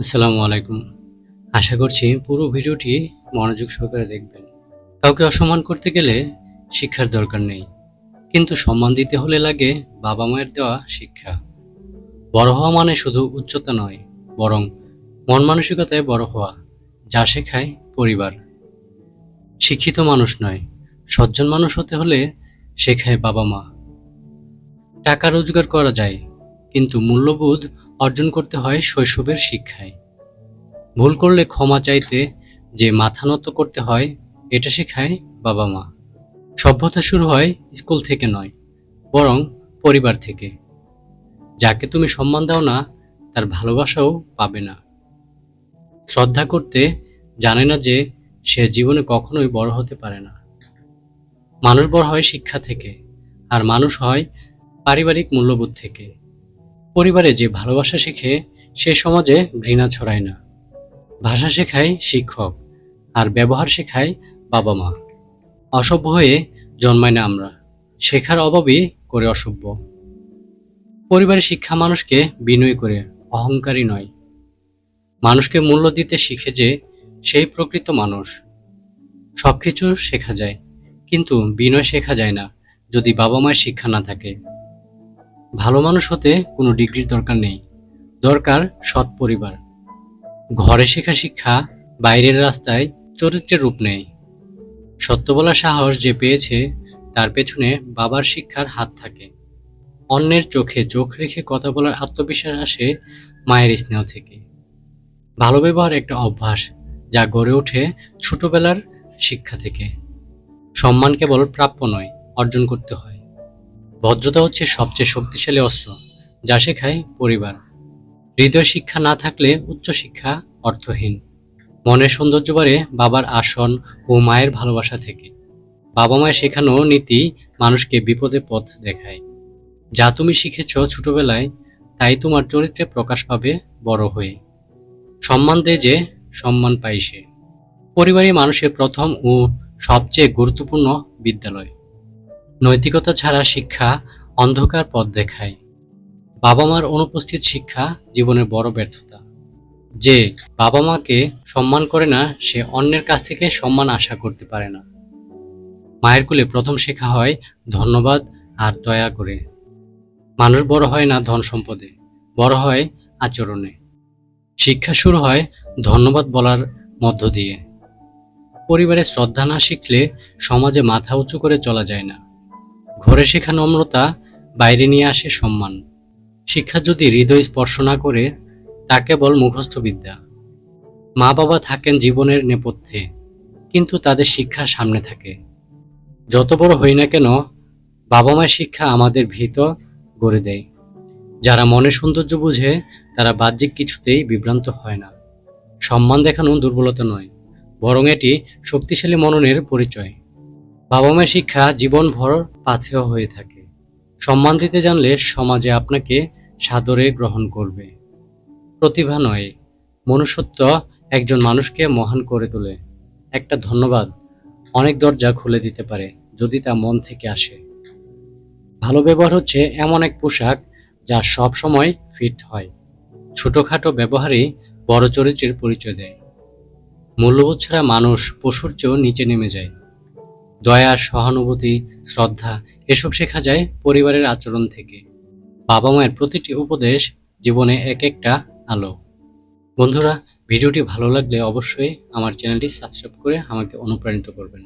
আসসালামু আলাইকুম। আশা করছি পুরো ভিডিওটি মনোযোগ সহকারে দেখবেন। কাউকে অসম্মান করতে গেলে শিক্ষার দরকার নেই। কিন্তু সম্মান দিতে হলে লাগে বাবা মায়ের দেওয়া শিক্ষা। বড় হওয়া মানে শুধু উচ্চতা নয়, বরং মন মানসিকতায় বড় হওয়া, যা শেখায় পরিবার। শিক্ষিত মানুষ নয়, সজ্জন মানুষ হতে হলে শেখায় বাবা মা। টাকা রোজগার করা যায়, কিন্তু মূল্যবোধ অর্জন করতে হয় শৈশবের শিক্ষায়। ভুল করলে ক্ষমা চাইতে যে মাথা নত করতে হয়, এটা শেখায় বাবা মা। সভ্যতা শুরু হয় স্কুল থেকে নয়, বরং পরিবার থেকে। যাকে তুমি সম্মান দাও না, তার ভালোবাসাও পাবে না। শ্রদ্ধা করতে জানে না যে সে জীবনে কখনোই বড় হতে পারে না। মানুষ বড় হয় শিক্ষা থেকে, আর মানুষ হয় পারিবারিক মূল্যবোধ থেকে। পরিবারে যে ভালোবাসা শেখে, সে সমাজে ঘৃণা ছড়ায় না। ভাষা শেখায় শিক্ষক, আর ব্যবহার শেখায় বাবা মা। অসভ্য হয়ে জন্মায় না আমরা। শেখার অভাবই করে অসভ্য। পরিবারের শিক্ষা মানুষকে বিনয় করে, অহংকারী নয়। মানুষকে মূল্য দিতে শিখে যে সেই প্রকৃত মানুষ। সবকিছু শেখা যায়, কিন্তু বিনয় শেখা যায় না যদি বাবা মায়ের শিক্ষা না থাকে। ভালো মানুষ হতে কোনো ডিগ্রির দরকার নেই। দরকার সৎ পরিবার। ঘরে শেখা শিক্ষা, বাইরের রাস্তায় চরিত্রের রূপ নেয় সত্য বলার সাহস যে পেয়েছে, তার পেছনে বাবার শিক্ষার হাত থাকে। অন্যের চোখে চোখ রেখে কথা বলার আত্মবিশ্বাস আসে মায়ের স্নেহ থেকে। ভালো ব্যবহার একটা অভ্যাস, যা গড়ে ওঠে ছোটবেলার শিক্ষা থেকে। সম্মান কেবল প্রাপ্য নয়, অর্জন করতে হয়। ভদ্রতা হচ্ছে সবচেয়ে শক্তিশালী অস্ত্র, যা শেখায় পরিবার। হৃদয় শিক্ষা না থাকলে উচ্চশিক্ষা অর্থহীন। মনের সৌন্দর্য বাড়ে বাবার আসন ও মায়ের ভালোবাসা থেকে। বাবা মায়ের শেখানো নীতি মানুষকে বিপদে পথ দেখায়। যা তুমি শিখেছ ছোটবেলায়, তাই তোমার চরিত্রে প্রকাশ পাবে বড় হয়ে। সম্মান দেয় যে, সম্মান পাই সে। পরিবারই মানুষের প্রথম ও সবচেয়ে গুরুত্বপূর্ণ বিদ্যালয়। নৈতিকতা ছাড়া শিক্ষা অন্ধকার পথ দেখায়। বাবা মার অনুপস্থিত শিক্ষা জীবনের বড় ব্যর্থতা। যে বাবা মাকে সম্মান করে না, সে অন্যের কাছ থেকে সম্মান আশা করতে পারে না। মায়ের কোলে প্রথম শেখা হয় ধন্যবাদ আর দয়া করে। মানুষ বড় হয় না ধন সম্পদে, বড় হয় আচরণে। শিক্ষা শুরু হয় ধন্যবাদ বলার মধ্য দিয়ে। পরিবারে শ্রদ্ধা না শিখলে সমাজে মাথা উঁচু করে চলা যায় না। ঘরে শেখা নম্রতা বাইরে নিয়ে আসে সম্মান। শিক্ষা যদি হৃদয় স্পর্শ না করে, তা কেবল মুখস্থ বিদ্যা মা বাবা থাকেন জীবনের নেপথ্যে, কিন্তু তাদের শিক্ষা সামনে থাকে। যত বড় হই না কেন বাবা মায়ের শিক্ষা আমাদের ভীত গড়ে দেয়। যারা মনের সৌন্দর্য বুঝে, তারা বাহ্যিক কিছুতেই বিভ্রান্ত হয় না। সম্মান দেখানো দুর্বলতা নয়, বরং এটি শক্তিশালী মননের পরিচয়। বাবা মায়ের শিক্ষা জীবনভর পাথেয় হয়ে থাকে। সম্মান দিতে জানলে সমাজে আপনাকে সাদরে গ্রহণ করবে। প্রতিভা নয়, মনুষ্যত্ব একজন মানুষকে মহান করে তোলে। একটা ধন্যবাদ অনেক দরজা খুলে দিতে পারে, যদি তা মন থেকে আসে। ভালো ব্যবহার হচ্ছে এমন এক পোশাক যা সব সময় ফিট হয়। ছোটখাটো ব্যবহারই বড় চরিত্রের পরিচয় দেয়। মূল্যবোধ ছাড়া মানুষ পশুর চেয়েও নিচে নেমে যায়। দয়া, সহানুভূতি, শ্রদ্ধা, এসব শেখা যায় পরিবারের আচরণ থেকে। বাবা মায়ের প্রতিটি উপদেশ জীবনে এক একটা আলো। বন্ধুরা, ভিডিওটি ভালো লাগলে অবশ্যই আমার চ্যানেলটি সাবস্ক্রাইব করে আমাকে অনুপ্রাণিত করবেন।